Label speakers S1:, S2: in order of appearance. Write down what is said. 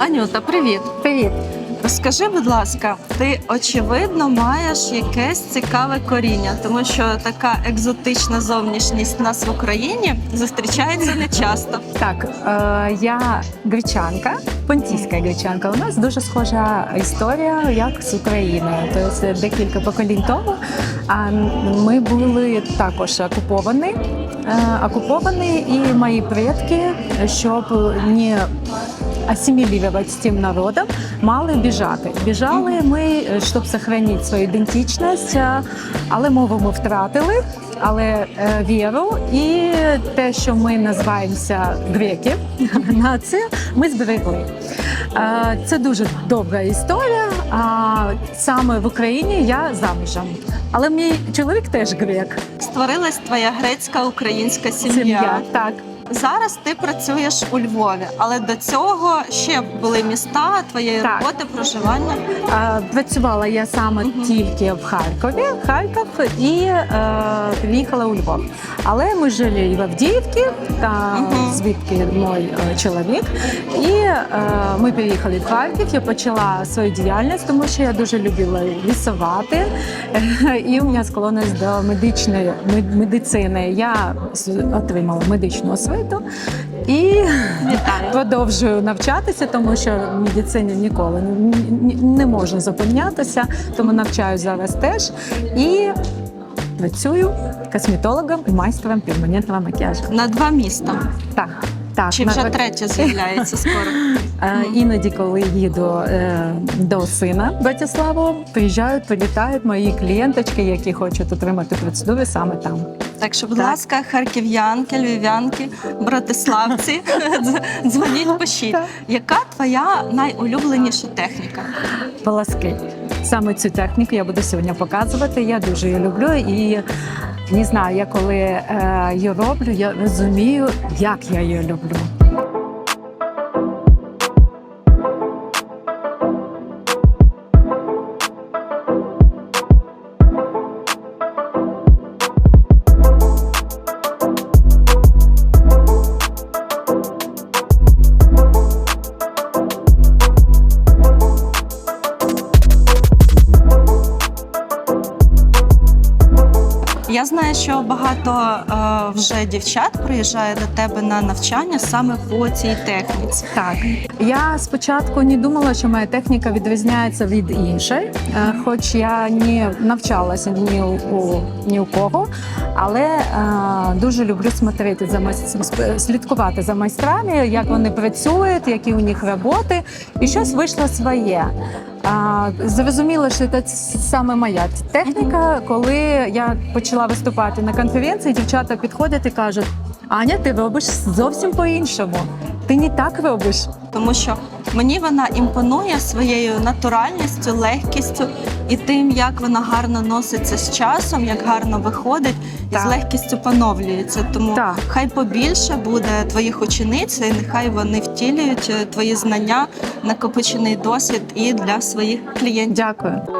S1: Анюта, привіт.
S2: Привіт.
S1: Розкажи, будь ласка, ти очевидно маєш якесь цікаве коріння, тому що така екзотична зовнішність в нас в Україні зустрічається не часто.
S2: Так, е, я гречанка, понтійська гречанка. У нас дуже схожа історія, як з Україною. Тобто декілька поколінь тому. А ми були також окуповані. е, Окуповані, і мої предки, щоб не асимілювати з тим народом, мали біжати. Біжали ми, щоб зберігати свою ідентичність, е, але мову ми втратили. Але е, віру і те, що ми називаємося греки, нація, ми зберегли. Е, це дуже добра історія. А саме в Україні я замужем. Але мій чоловік теж грек.
S1: Створилась твоя грецька українська сім'я.
S2: Так.
S1: Зараз ти працюєш у Львові, але до цього ще були міста твоєї
S2: Так.
S1: роботи, проживання.
S2: Е, Працювала я саме тільки в Харкові, Харків і е, приїхала у Львов. Але ми жили і в Авдіївці, та
S1: Мгм.
S2: звідки мій е, чоловік. І е, ми приїхали в Харків. Я почала свою діяльність, тому що я дуже любила рисувати. І у мене склонність до медичної мед- медицини. Я отримала медичну освіту і
S1: Вітаю.
S2: продовжую навчатися, тому що в медицині ніколи не, можна зупинятися, тому навчаю зараз теж. І працюю косметологом і майстром перманентного макіяжу.
S1: На два міста.
S2: Так, так.
S1: Чи
S2: на-
S1: вже третє з'являється скоро?
S2: Е, Іноді, коли їду е, до сина Братиславу, приїжджають, прилітають мої клієнточки, які хочуть отримати процедури саме там.
S1: Так що, будь
S2: Так.
S1: ласка, харків'янки, львів'янки, братиславці, дзвоніть, пишіть.
S2: Так.
S1: Яка твоя найулюбленіша техніка?
S2: Паласки. Саме цю техніку я буду сьогодні показувати. Я дуже її люблю і не знаю, я коли е, її роблю, я розумію, як я її люблю.
S1: Я знаю, що багато е, вже дівчат приїжджає до тебе на навчання саме по цій техніці.
S2: Так, я спочатку не думала, що моя техніка відрізняється від іншої, е, хоч я не навчалася ні у, ні у кого, але е, дуже люблю смотрети за слідкувати за майстрами, як вони працюють, які у них роботи, і щось вийшло своє. А, Зрозуміло, що це саме моя техніка. Коли я почала виступати на конференції, дівчата підходять і кажуть: Аня, ти робиш зовсім по-іншому. Ти не так робиш.
S1: Тому що мені вона імпонує своєю натуральністю, легкістю і тим, як вона гарно носиться з часом, як гарно виходить і з легкістю поновлюється. Тому
S2: Так.
S1: хай побільше буде твоїх учениць, і нехай вони втілюють е, твої знання, накопичений досвід і для своїх клієнтів.
S2: Дякую.